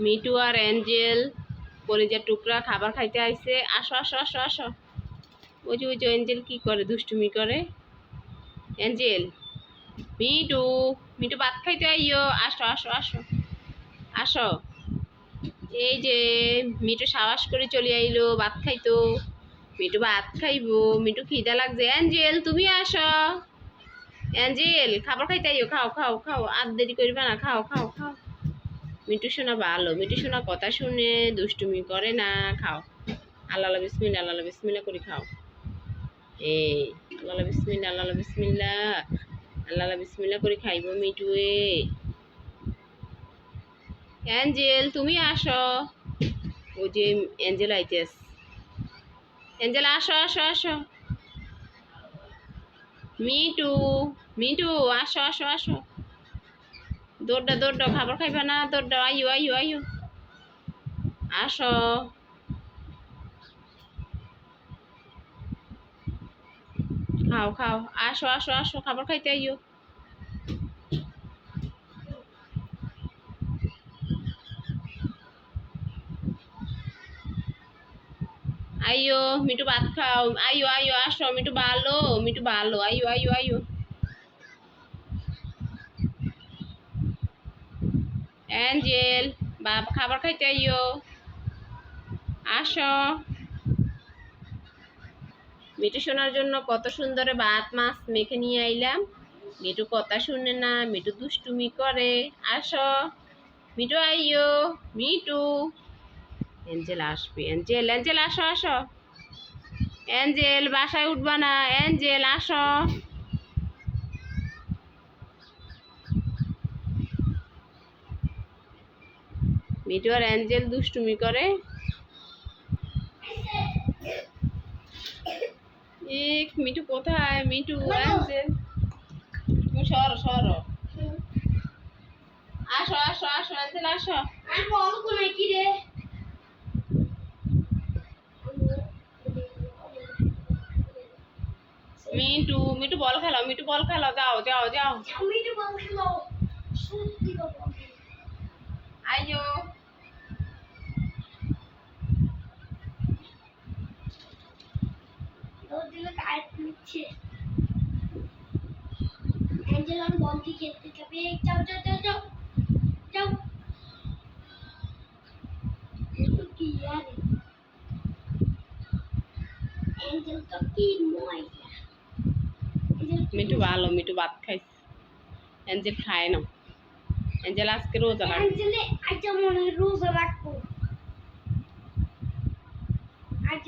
Me too আর Angel কলিজার টুকরা, খাবার খাইতে আইছে। আসো আসো আসো আসো। ওই যে ওই যে অ্যাঞ্জেল কি করে, দুষ্টুমি করে? অ্যাঞ্জেল, মিটু মিটু ভাত খাইতে আইও আসো আসো আসো আসো। এই যে, মিটু সাবাস করে চলে আইলো, ভাত খাইতো। মিটু ভাত খাইব, মিটু খিদা লাগছে। অ্যাঞ্জেল, তুমি আসো। অ্যাঞ্জেল, খাবার খাইতে আইও খাও খাও খাও। আর দেরি করবে না। খাও খাও খাও। মিটু শোনা ভালো। মিটু শোনা কথা শুনে দুষ্টুমি করে না, খাও। আল্লাহ বিসমিল্লা আল্লাহ বিসমিল্লা করে খাও। এই আল্লাহ বিসমিল্লা আল্লাহ বিসমিল্লা আল্লাহ বিসমিল্লা করে খাইব মিটু এ অ্যাঞ্জেল, তুমি আসো। ওই যে অ্যাঞ্জেল আইতেস অ্যাঞ্জেল, আসো আসো আসো। মিটু মিটু, আসো আসো আসো। দৌড়টা দৌড়টা খাবার খাইবা না দৌড়টা আইও আইও আইও আসো। খাও খাও, আসো আসো আসো, খাবার খাইতে আইও আইও মিটু ভাত খাও। আইও আইও আসো মিটু ভালো মিটু ভালো আইও আইও আইও অ্যাঞ্জেল, বাপ খাবার খাইতে আইও। আসো। মিটু শোনার জন্য কত সুন্দর ভাত, মাছ মেখে নিয়ে আইলাম। মিটু কথা শুনে না মিটু দুষ্টুমি করে। আসো। মিটু আইও মিটু অ্যাঞ্জেল আসবে, অ্যাঞ্জেল অ্যাঞ্জেল আসো আসো। অ্যাঞ্জেল, বাসায় উঠবা না। অ্যাঞ্জেল, আসো। মিটু আর অ্যাঞ্জেল দুষ্টুমি করে। এক মিটু কোথায়? মিটু অ্যাঞ্জেল। তুমি সরো সরো। আসো আসো আসো অ্যাঞ্জেল আসো। কি রে? মিটু মিটু বল খেলো মিটু বল খেলো যাও যাও যাও। তো বল খেলো সত্যি কথা নিচ্ছে অ্যাঞ্জেল আর বন্টি খেলতে যাবে। যাও যাও যাও যাও। যাও। কি আরে অ্যাঞ্জেল তো কি মজা কি ভালো মিটু ভাত খাইছে। অ্যাঞ্জেল খায় না। অ্যাঞ্জেল আজকে রোজা রাখবে। অ্যাঞ্জেলে আজ মনে রোজা রাখব। আজ